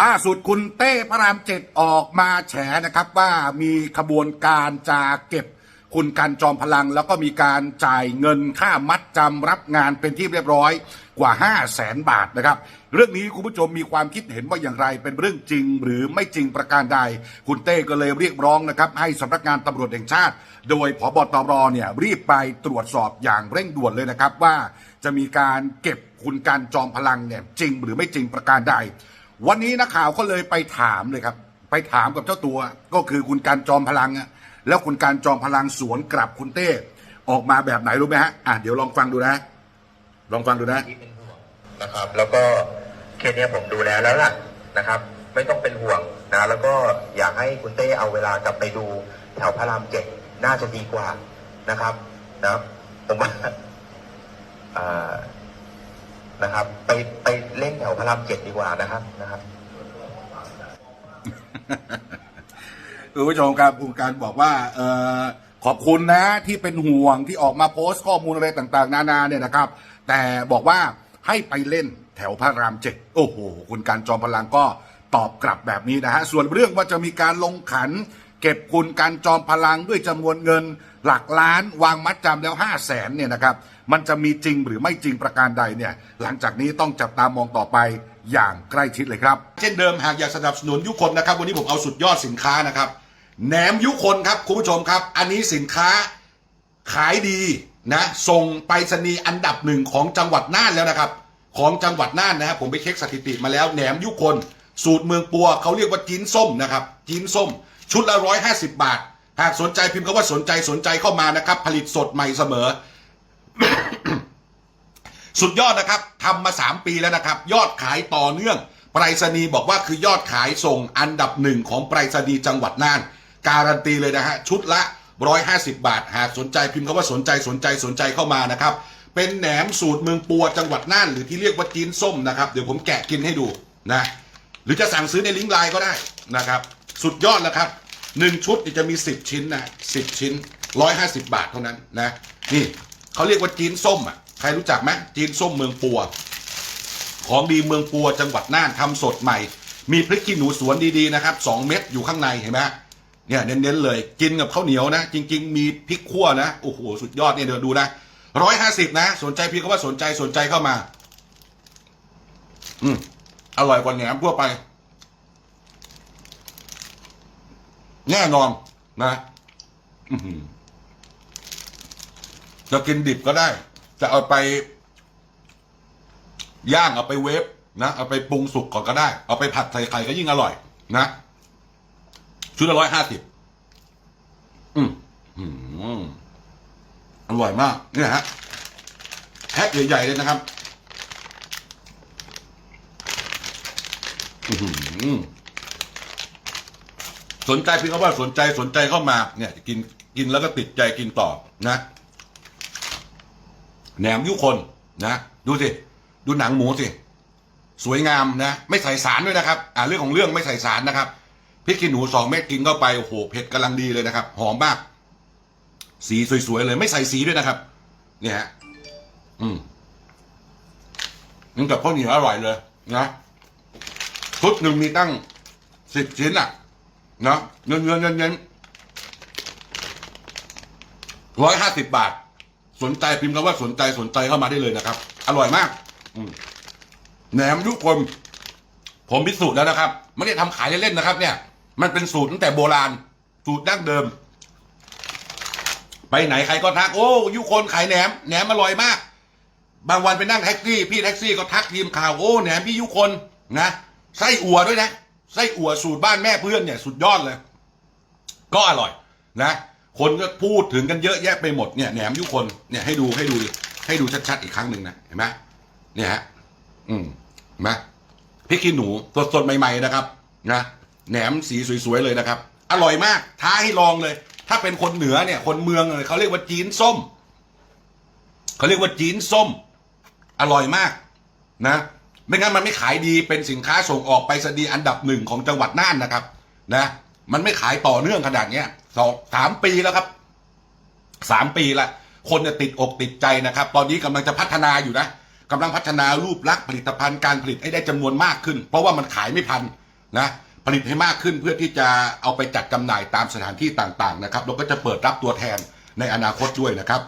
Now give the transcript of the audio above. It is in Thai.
ล่าสุดคุณเต้พระรามเจ็ดออกมาแฉนะครับว่ามีขบวนการจะเก็บคุณกันจอมพลัง แล้วก็มีการจ่ายเงินค่ามัดจำรับงานเป็นที่เรียบร้อยกว่า 5 0 0แสนบาทนะครับ เรื่องนี้คุณผู้ชมมีความคิดเห็นว่าอย่างไรเป็นเรื่องจริงหรือไม่จริงประการใด คุณเต้ก็เลยเรียกร้องนะครับ ให้สำนักงานตำรวจแห่งชาติ โดยพบตรเนี่ยรีบไปตรวจสอบอย่างเร่งด่วนเลยนะครับว่าจะมีการเก็บคุณกันจอมพลังเนี่ยจริงหรือไม่จริงประการใด วันนี้นักข่าวก็เลยไปถามเลยครับ ไปถามกับเจ้าตัว ก็คือคุณการจอมพลังอะแล้วคุณการจอมพลังสวนกลับคุณเต้ออกมาแบบไหนรู้ไหมฮะอะเดี๋ยวลองฟังดูนะ ลองฟังดูนะที่เป็นห่วงนะครับ แล้วก็เคสเนี้ยผมดูแลแล้วล่ะนะครับ ไม่ต้องเป็นห่วงนะ แล้วก็อยากให้คุณเต้เอาเวลากลับไปดูแถวพระรามเจ็ดน่าจะดีกว่านะครับ นะผมว่าอ่อ นะครับ ไปไปเล่นแถวพระรามเจ็ดดีกว่านะครับนะครับคุณผู้ชมครับคุณการบอกว่าเออขอบคุณนะที่เป็นห่วงที่ออกมาโพสต์ข้อมูลอะไรต่างๆ นานาเนี่ยนะครับ แต่บอกว่าให้ไปเล่นแถวพระรามเจ็ดโอ้โห คุณการจอมพลังก็ตอบกลับแบบนี้นะฮะ ส่วนเรื่องว่าจะมีการลงขัน เก็บคุณการจอมพลังด้วยจำนวนเงินหลักล้านวางมัดจำแล้วห้าแสนเนี่ยนะครับมันจะมีจริงหรือไม่จริงประการใดเนี่ยหลังจากนี้ต้องจับตามองต่อไปอย่างใกล้ชิดเลยครับ เช่นเดิมหากอยากสนับสนุนยุคนนะครับ วันนี้ผมเอาสุดยอดสินค้านะครับแหนมยุคนครับคุณผู้ชมครับ อันนี้สินค้าขายดีนะส่งไปรษณีย์อันดับหนึ่งของจังหวัดน่านแล้วนะครับ ของจังหวัดน่านนะครับผมไปเช็คสถิติมาแล้วแหนมยุคน สูตรเมืองปัวเขาเรียกว่าจีนส้มนะครับจีนส้ม ชุดละร้อยห้าสิบบาท หากสนใจพิมพ์คำว่าสนใจสนใจเข้ามานะครับ ผลิตสดใหม่เสมอ สุดยอดนะครับทำมา 3 ปีแล้วนะครับ ยอดขายต่อเนื่องไปรษณีย์บอกว่าคือยอดขายส่งอันดับหนึ่งของไปรษณีย์จังหวัดน่าน การันตีเลยนะฮะชุดละ 150 บาท หากสนใจพิมพ์คำว่าสนใจสนใจสนใจเข้ามานะครับ เป็นแหนมสูตรเมืองปัวจังหวัดน่าน หรือที่เรียกว่าจีนส้มนะครับ เดี๋ยวผมแกะกินให้ดูนะหรือจะสั่งซื้อในลิงก์ไลน์ก็ได้นะครับ สุดยอดแล้วครับ หนึ่งชุดจะมี 10 ชิ้นนะ10ชิ้น 150 บาทเท่านั้นนะนี่เขาเรียกว่าจีนส้มอะใครรู้จักไหมจีนส้มเมืองปัว ของดีเมืองปัวจังหวัดน่านทำสดใหม่ มีพริกขี้หนูสวนดีๆนะครับสองเม็ดอยู่ข้างในเห็นไหมเนี่ยเน้นๆเลยกินกับข้าวเหนียวนะ จริง ๆ มีพริกขั่วนะโอ้โหสุดยอดเนี่ยเดี๋ยวดูนะร้อยห้าสิบนะ สนใจพี่ก็ว่าสนใจสนใจเข้ามา อืมอร่อยกว่าแหนมทั่วไป แน่นอนนะจะกินดิบก็ได้ จะเอาไปย่างเอาไปเวฟนะเอาไปปรุงสุกก่อนก็ได้ เอาไปผัดใส่ไข่ก็ยิ่งอร่อย นะชุดละร้อยห้าสิบอืมอืมอร่อยมากเนี่ยฮะแพ็คใหญ่ๆเลยนะครับ อื้อหือ สนใจพียงแค่ว่าสนใจสนใจเข้ามาเนี่ยกินกินแล้วก็ติดใจกินต่อนะแหนมยุคนนะดูสิดูหนังหมูสิสวยงามนะ ไม่ใส่สารด้วยนะครับ อ่าเรื่องของเรื่องไม่ใส่สารนะครับพริกขี้หนูสองเม็ดกินเข้าไปโอ้โหเผ็ดกำลังดีเลยนะครับ หอมมาก สีสวยๆเลยไม่ใส่สีด้วยนะครับ เนี่ยฮะอืมนี่กับข้าวเหนียวอร่อยเลยนะชุดหนึ่งมีตั้งสิบชิ้นอะ นะเงินเงินเงินเงินร้อยห้าสิบบาท สนใจพิมพ์คำว่าสนใจสนใจเข้ามาได้เลยนะครับ อร่อยมาก อืมแหนมยุคนผมพิสูจน์แล้วนะครับ ไม่ได้ทำขายเล่นๆนะครับ เนี่ย มันเป็นสูตรตั้งแต่โบราณ สูตรดั้งเดิม ไปไหนใครก็ทัก โอ้ยุคนขายแหนมแหนมอร่อยมาก บางวันไปนั่งแท็กซี่ พี่แท็กซี่ก็ทักทีมข่าวโอ้แหนมพี่ยุคนนะไส้อั่วด้วยนะ ไส้อั่วสูตรบ้านแม่เพื่อนเนี่ยสุดยอดเลย ก็อร่อยนะ คนก็พูดถึงกันเยอะแยะไปหมดเนี่ยแหนมยุคนเนี่ยให้ดูให้ดูให้ดูชัดๆอีกครั้งหนึ่งนะเห็นไหมเนี่ยฮะอืมเห็นไหมพริกขี้หนูสดๆใหม่ ๆ นะครับนะแหนมสีสวยๆเลยนะครับ อร่อยมาก ท้าให้ลองเลย ถ้าเป็นคนเหนือเนี่ย คนเมืองเลยเขาเรียกว่าจีนส้มเขาเรียกว่าจีนส้ม อร่อยมากนะ ไม่งั้นมันไม่ขายดีเป็นสินค้าส่งออกไปสดีอันดับหนึ่งของจังหวัดน่านนะครับนะมันไม่ขายต่อเนื่องขนาดเนี้ยสองสามปีแล้วครับสามปีละคนจะติดอกติดใจนะครับ ตอนนี้กำลังจะพัฒนาอยู่นะกำลังพัฒนารูปลักษณ์ผลิตภัณฑ์การผลิตให้ได้จำนวนมากขึ้น เพราะว่ามันขายไม่พันนะผลิตให้มากขึ้นเพื่อที่จะเอาไปจัดจำหน่ายตามสถานที่ต่างๆนะครับแล้วก็จะเปิดรับตัวแทนในอนาคตด้วยนะครับ